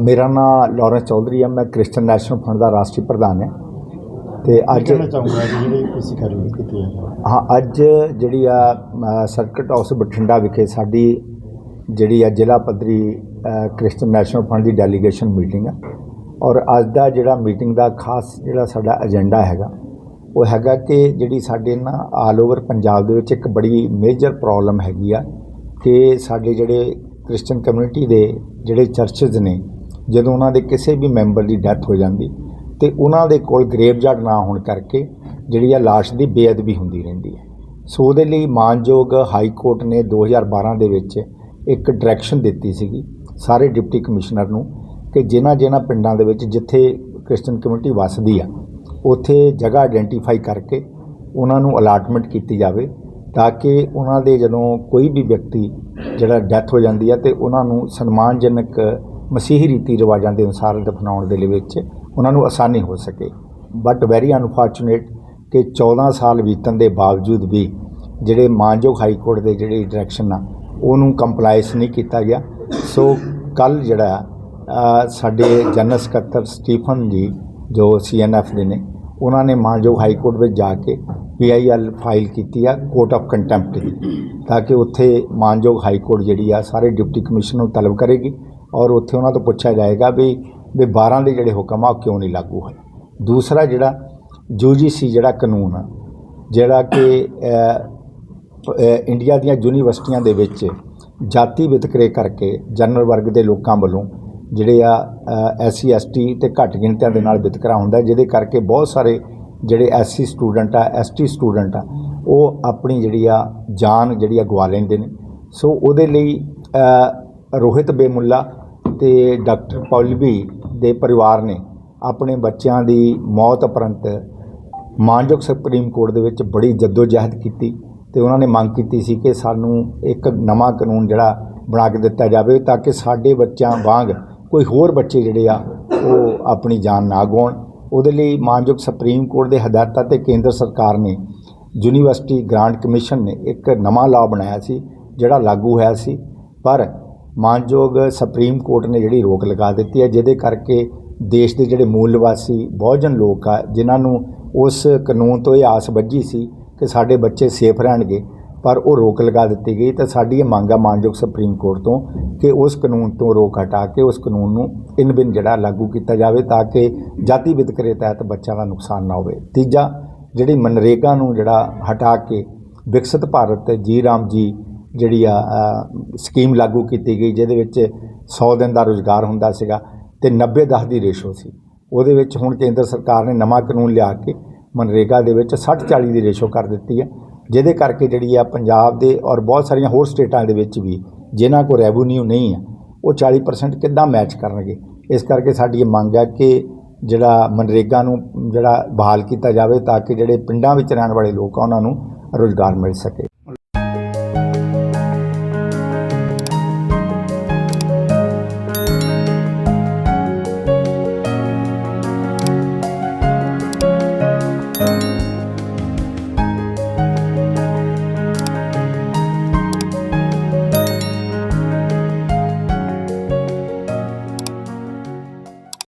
ਮੇਰਾ ਨਾਮ ਲਾਰੈਂਸ ਚੌਧਰੀ ਹੈ ਮੈਂ ਕ੍ਰਿਸਚੀਅਨ ਨੈਸ਼ਨਲ ਫੰਡ ਦਾ ਰਾਸ਼ਟਰੀ ਪ੍ਰਧਾਨ ਹਾਂ ਤੇ ਅੱਜ ਚਾਹੂੰਗਾ ਜਿਹੜੀ ਤੁਸੀਂ ਕੀਤੀ ਹੈ ਹਾਂ ਅੱਜ ਜਿਹੜੀ ਆ ਸਰਕਟ ਹਾਊਸ ਬਠਿੰਡਾ ਵਿਖੇ ਸਾਡੀ ਜਿਹੜੀ ਆ ਜ਼ਿਲ੍ਹਾ ਪੱਧਰੀ ਅ, ਕ੍ਰਿਸਚੀਅਨ ਨੈਸ਼ਨਲ ਫੰਡ ਦੀ ਡੈਲੀਗੇਸ਼ਨ ਮੀਟਿੰਗ ਆ ਔਰ ਅੱਜ ਦਾ ਜਿਹੜਾ ਮੀਟਿੰਗ ਦਾ ਖਾਸ ਜਿਹੜਾ ਸਾਡਾ ਏਜੰਡਾ ਹੈਗਾ ਉਹ ਹੈਗਾ ਕਿ ਜਿਹੜੀ ਸਾਡੇ ਨਾ ਆਲ ਓਵਰ ਪੰਜਾਬ ਦੇ ਵਿੱਚ ਇੱਕ ਬੜੀ ਮੇਜਰ ਪ੍ਰੋਬਲਮ ਹੈਗੀ ਆ ਕਿ ਸਾਡੇ ਜਿਹੜੇ ਕ੍ਰਿਸਚੀਅਨ ਕਮਿਊਨਿਟੀ ਦੇ ਜਿਹੜੇ ਚਰਚਸ ਨੇ, ਜਦੋਂ ਉਹਨਾਂ ਦੇ ਕਿਸੇ ਵੀ ਮੈਂਬਰ ਦੀ ਡੈਥ ਹੋ ਜਾਂਦੀ ਤੇ ਉਹਨਾਂ ਦੇ ਕੋਲ ਗ੍ਰੇਵਯਾਰਡ ਨਾ ਹੋਣ ਕਰਕੇ ਜਿਹੜੀ ਆ ਲਾਸ਼ ਦੀ ਬੇਅਦਬੀ ਹੁੰਦੀ ਰਹਿੰਦੀ ਹੈ। ਸੋ ਉਹਦੇ ਲਈ ਮਾਨਯੋਗ ਹਾਈ ਕੋਰਟ ਨੇ 2012 ਦੇ ਵਿੱਚ ਇੱਕ ਡਾਇਰੈਕਸ਼ਨ ਦਿੱਤੀ ਸੀਗੀ ਸਾਰੇ ਡਿਪਟੀ ਕਮਿਸ਼ਨਰ ਨੂੰ ਕਿ ਜਿਨ੍ਹਾਂ ਜਿਨ੍ਹਾਂ ਪਿੰਡਾਂ ਦੇ ਵਿੱਚ ਜਿੱਥੇ ਕ੍ਰਿਸਚੀਅਨ ਕਮਿਊਨਿਟੀ ਵੱਸਦੀ ਆ, ਉੱਥੇ ਜਗ੍ਹਾ ਆਇਡੈਂਟੀਫਾਈ ਕਰਕੇ ਉਹਨਾਂ ਨੂੰ ਅਲਾਟਮੈਂਟ ਕੀਤੀ ਜਾਵੇ ਤਾਂ ਕਿ ਉਹਨਾਂ ਦੇ ਜਦੋਂ ਕੋਈ ਵੀ ਵਿਅਕਤੀ ਜਿਹੜਾ ਡੈਥ ਹੋ ਜਾਂਦੀ ਹੈ ਤੇ ਉਹਨਾਂ ਨੂੰ ਸਨਮਾਨਜਨਕ ਮਸੀਹੀ ਰੀਤੀ ਰਿਵਾਜਾਂ ਦੇ ਅਨੁਸਾਰ ਦਫਨਾਉਣ ਦੇ ਲਈ ਵਿੱਚ ਉਹਨਾਂ ਨੂੰ ਆਸਾਨੀ ਹੋ ਸਕੇ। ਬਟ ਵੈਰੀ ਅਨਫੋਰਚੂਨੇਟ ਕਿ 14 ਸਾਲ ਬੀਤਣ ਦੇ ਬਾਵਜੂਦ ਵੀ ਜਿਹੜੇ ਮਾਨਯੋਗ ਹਾਈ ਕੋਰਟ ਦੇ ਜਿਹੜੇ ਡਾਇਰੈਕਸ਼ਨ ਆ, ਉਹਨੂੰ ਕੰਪਲਾਈਸ ਨਹੀਂ ਕੀਤਾ ਗਿਆ। ਸੋ ਕੱਲ ਜਿਹੜਾ ਸਾਡੇ ਜਨਰਲ ਸਕੱਤਰ ਸਟੀਫਨ ਜੀ, ਜੋ ਸੀਐਨਐਫ ਦੇ ਨੇ, ਉਹਨਾਂ ਨੇ ਮਾਨਯੋਗ ਹਾਈ ਕੋਰਟ ਵਿੱਚ ਜਾ ਕੇ ਪੀਆਈਐਲ ਫਾਈਲ ਕੀਤੀ ਆ ਕੋਰਟ ਆਫ ਕੰਟੈਂਪਟ ਦੀ, ਤਾਂ ਕਿ ਉੱਥੇ ਮਾਨਯੋਗ ਹਾਈ ਕੋਰਟ ਜਿਹੜੀ ਆ, ਸਾਰੇ ਡਿਪਟੀ ਕਮਿਸ਼ਨਰ ਨੂੰ ਤਲਬ ਕਰੇਗੀ ਔਰ ਉੱਥੇ ਉਹਨਾਂ ਤੋਂ ਪੁੱਛਿਆ ਜਾਏਗਾ ਵੀ ਵੀ 12 ਦੇ ਜਿਹੜੇ ਹੁਕਮ ਆ, ਉਹ ਕਿਉਂ ਨਹੀਂ ਲਾਗੂ ਹੋਏ। ਦੂਸਰਾ ਜਿਹੜਾ ਯੂਜੀਸੀ ਜਿਹੜਾ ਕਾਨੂੰਨ ਆ, ਜਿਹੜਾ ਕਿ ਇੰਡੀਆ ਦੀਆਂ ਯੂਨੀਵਰਸਿਟੀਆਂ ਦੇ ਵਿੱਚ ਜਾਤੀ ਵਿਤਕਰੇ ਕਰਕੇ ਜਨਰਲ ਵਰਗ ਦੇ ਲੋਕਾਂ ਵੱਲੋਂ ਜਿਹੜੇ ਆ ਐਸਸੀ ਐਸਟੀ ਤੇ ਘੱਟ ਗਿਣਤੀਆਂ ਦੇ ਨਾਲ ਵਿਤਕਰਾ ਹੁੰਦਾ, ਜਿਹਦੇ ਕਰਕੇ ਬਹੁਤ ਸਾਰੇ ਜਿਹੜੇ ਐਸਸੀ ਸਟੂਡੈਂਟ ਆ ਐਸਟੀ ਸਟੂਡੈਂਟ ਆ, ਉਹ ਆਪਣੀ ਜਿਹੜੀ ਆ ਜਾਨ ਜਿਹੜੀ ਆ ਗਵਾ ਲੈਂਦੇ ਨੇ। ਸੋ ਉਹਦੇ ਲਈ ਰੋਹਿਤ ਬੇਮੁੱਲਾ ਤੇ ਡਾਕਟਰ ਪੌਲਵੀ ਦੇ ਪਰਿਵਾਰ ਨੇ ਆਪਣੇ ਬੱਚਿਆਂ ਦੀ ਮੌਤ ਉਪਰੰਤ ਮਾਨਯੋਗ ਸੁਪਰੀਮ ਕੋਰਟ ਦੇ ਵਿੱਚ ਬੜੀ ਜਹਿਦ ਕੀਤੀ ਤੇ ਉਹਨਾਂ ਨੇ ਮੰਗ ਕੀਤੀ ਸੀ ਕਿ ਸਾਨੂੰ ਇੱਕ ਨਵਾਂ ਕਾਨੂੰਨ ਜਿਹੜਾ ਬਣਾ ਕੇ ਦਿੱਤਾ ਜਾਵੇ ਤਾਂ ਕਿ ਸਾਡੇ ਬੱਚਿਆਂ ਵਾਂਗ ਕੋਈ ਹੋਰ ਬੱਚੇ ਜਿਹੜੇ ਆ, ਉਹ ਆਪਣੀ ਜਾਨ ਨਾ ਗਵਾਉਣ ਉਹਦੇ ਲਈ ਮਾਨਯੋਗ ਸੁਪਰੀਮ ਕੋਰਟ ਦੇ ਹਦਾਇਤਾਂ ਤੇ ਕੇਂਦਰ ਸਰਕਾਰ ਨੇ, ਯੂਨੀਵਰਸਿਟੀ ਗ੍ਰਾਂਟ ਕਮਿਸ਼ਨ ਨੇ ਇੱਕ ਨਵਾਂ ਲਾਅ ਬਣਾਇਆ ਸੀ, ਜਿਹੜਾ ਲਾਗੂ ਹੋਇਆ ਸੀ। ਪਰ ਮਾਨਯੋਗ ਸੁਪਰੀਮ ਕੋਰਟ ਨੇ ਜਿਹੜੀ ਰੋਕ ਲਗਾ ਦਿੱਤੀ ਹੈ, ਜਿਹਦੇ ਕਰਕੇ ਦੇਸ਼ ਦੇ ਜਿਹੜੇ ਮੂਲ ਨਿਵਾਸੀ ਬਹੁਜਨ ਲੋਕ ਆ, ਜਿਨ੍ਹਾਂ ਨੂੰ ਉਸ ਕਾਨੂੰਨ ਤੋਂ ਇਹ ਆਸ ਵੱਜੀ ਸੀ ਕਿ ਸਾਡੇ ਬੱਚੇ ਸੇਫ ਰਹਿਣਗੇ, ਪਰ ਉਹ ਰੋਕ ਲਗਾ ਦਿੱਤੀ ਗਈ। ਤਾਂ ਸਾਡੀ ਇਹ ਮੰਗ ਆ ਮਾਨਯੋਗ ਸੁਪਰੀਮ ਕੋਰਟ ਤੋਂ ਕਿ ਉਸ ਕਾਨੂੰਨ ਤੋਂ ਰੋਕ ਹਟਾ ਕੇ ਉਸ ਕਾਨੂੰਨ ਨੂੰ ਇਨ ਬਿਨ ਜਿਹੜਾ ਲਾਗੂ ਕੀਤਾ ਜਾਵੇ, ਤਾਂ ਕਿ ਜਾਤੀ ਵਿਤਕਰੇ ਤਹਿਤ ਬੱਚਿਆਂ ਦਾ ਨੁਕਸਾਨ ਨਾ ਹੋਵੇ। ਤੀਜਾ, ਜਿਹੜੀ ਮਨਰੇਗਾ ਨੂੰ ਜਿਹੜਾ ਹਟਾ ਕੇ ਵਿਕਸਿਤ ਭਾਰਤ ਜੀ ਰਾਮ ਜੀ ਜਿਹੜੀ ਆ ਸਕੀਮ ਲਾਗੂ ਕੀਤੀ ਗਈ, ਜਿਹਦੇ ਵਿੱਚ 100 ਦਿਨ ਦਾ ਰੋਜ਼ਗਾਰ ਹੁੰਦਾ ਸੀਗਾ ਤੇ 90 10 ਦੀ ਰੇਸ਼ੋ ਸੀ। ਉਹਦੇ ਵਿੱਚ ਹੁਣ ਕੇਂਦਰ ਸਰਕਾਰ ਨੇ ਨਵਾਂ ਕਾਨੂੰਨ ਲਿਆ ਕੇ ਮਨਰੇਗਾ ਦੇ ਵਿੱਚ 60 40 ਦੀ ਰੇਸ਼ੋ ਕਰ ਦਿੱਤੀ ਹੈ, ਜਿਹਦੇ ਕਰਕੇ ਜਿਹੜੀ ਆ ਪੰਜਾਬ ਦੇ ਔਰ ਬਹੁਤ ਸਾਰੀਆਂ ਹੋਰ ਸਟੇਟਾਂ ਦੇ ਵਿੱਚ ਵੀ ਜਿਨ੍ਹਾਂ ਕੋਲ ਰੈਵਨਿਊ ਨਹੀਂ ਹੈ, ਉਹ 40% ਕਿੱਦਾਂ ਮੈਚ ਕਰਨਗੇ? ਇਸ ਕਰਕੇ ਸਾਡੀ ਇਹ ਮੰਗ ਹੈ ਕਿ ਜਿਹੜਾ ਮਨਰੇਗਾ ਨੂੰ ਜਿਹੜਾ ਬਹਾਲ ਕੀਤਾ ਜਾਵੇ ਤਾਂ ਕਿ ਜਿਹੜੇ ਪਿੰਡਾਂ ਵਿੱਚ ਰਹਿਣ ਵਾਲੇ ਲੋਕ ਆ, ਉਹਨਾਂ ਨੂੰ ਰੋਜ਼ਗਾਰ ਮਿਲ ਸਕੇ।